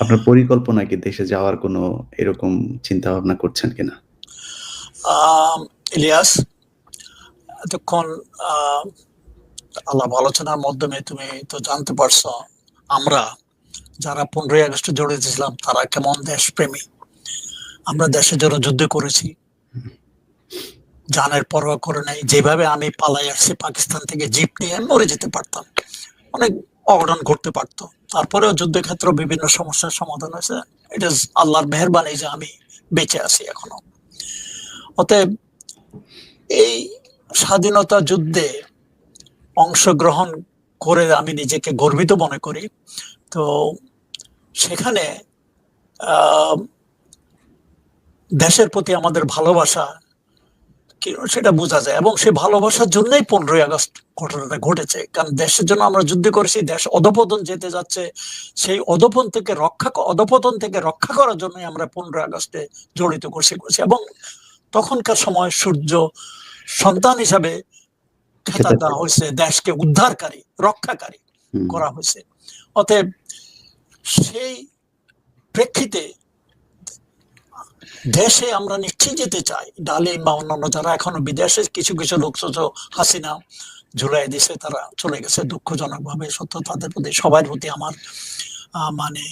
আপনার পরিকল্পনা কি দেশে যাওয়ার কোনো এরকম চিন্তা ভাবনা করছেন কিনা? ইলিয়াস, এতক্ষণ আলাপ আলোচনার মাধ্যমে তুমি তো জানতে পারছ, আমরা যারা ১৫ই আগস্টে জড়িত ছিলাম তারা কেমন দেশপ্রেমী। আমরা দেশের জন্য যুদ্ধ করেছি। জানের পরোয়া করে নাই। যেভাবে আমি পালায় আসছি পাকিস্তান থেকে, জিপ নিয়ে মরে যেতে পারতাম। অনেক অঘটন ঘটতে পারত। তারপরেও যুদ্ধক্ষেত্র বিভিন্ন সমস্যার সমাধান হয়েছে। ইট ইস আল্লাহর মেহেরবানি যে আমি বেঁচে আছি এখনও। অতএব এই স্বাধীনতা যুদ্ধে অংশগ্রহণ করে আমি নিজেকে গর্বিত মনে করি। তো সেখানে দেশের প্রতি আমাদের ভালোবাসা সেটা বোঝা যায় এবং সেই ভালোবাসার জন্যই ১৫ই আগস্ট ঘটনাটা ঘটেছে। কারণ দেশের জন্য আমরা যুদ্ধ করেছি, দেশ অধঃপতন যেতে যাচ্ছে। সেই অধঃপতন থেকে রক্ষা অধঃপতন থেকে রক্ষা করার জন্যই আমরা ১৫ই আগস্টে জড়িত করছি করেছি এবং তখনকার সময় সূর্য সন্তান হিসাবে খেতাব দেওয়া হয়েছে দেশকে উদ্ধারকারী, রক্ষাকারী করা হয়েছে। অতএব সেই প্রেক্ষিতে দেশে আমরা নিশ্চয়ই যেতে চাই। ডালিম বা অন্যান্য যারা এখনও বিদেশে কিছু, কিছু লোক হাসিনা ঝুলাই দিছে তারা চলে গেছে দুঃখজনকভাবে। সত্য তাদের প্রতি সবার প্রতি আমার মানে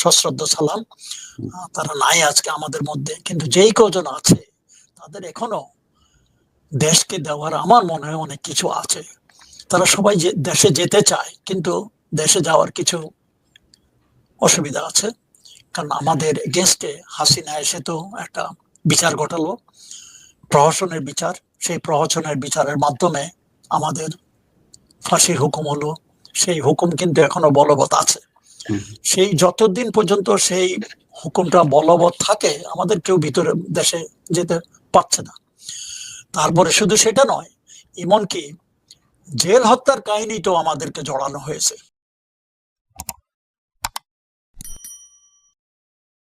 সশ্রদ্ধ সালাম। তারা নাই আজকে আমাদের মধ্যে। কিন্তু যেই কজন আছে তাদের এখনও দেশকে দেওয়ার আমার মনে হয় অনেক কিছু আছে। তারা সবাই দেশে যেতে চায় কিন্তু দেশে যাওয়ার কিছু অসুবিধা আছে। কারণ আমাদের এগেইনস্ট এ হাসিনা এসে তো একটা বিচার ঘটালো। প্রহসনের বিচার। সেই প্রহসনের বিচারের মাধ্যমে আমাদের ফাঁসির হুকুম হলো। সেই হুকুম কিন্তু এখনও বলবৎ আছে। সেই যতদিন পর্যন্ত সেই হুকুমটা বলবৎ থাকে আমাদের কেউ ভিতরে দেশে যেতে পারছে না। তারপরে শুধু সেটা নয়, এমনকি জেল হত্যার কাহিনীতেও আমাদেরকে জড়ানো হয়েছে।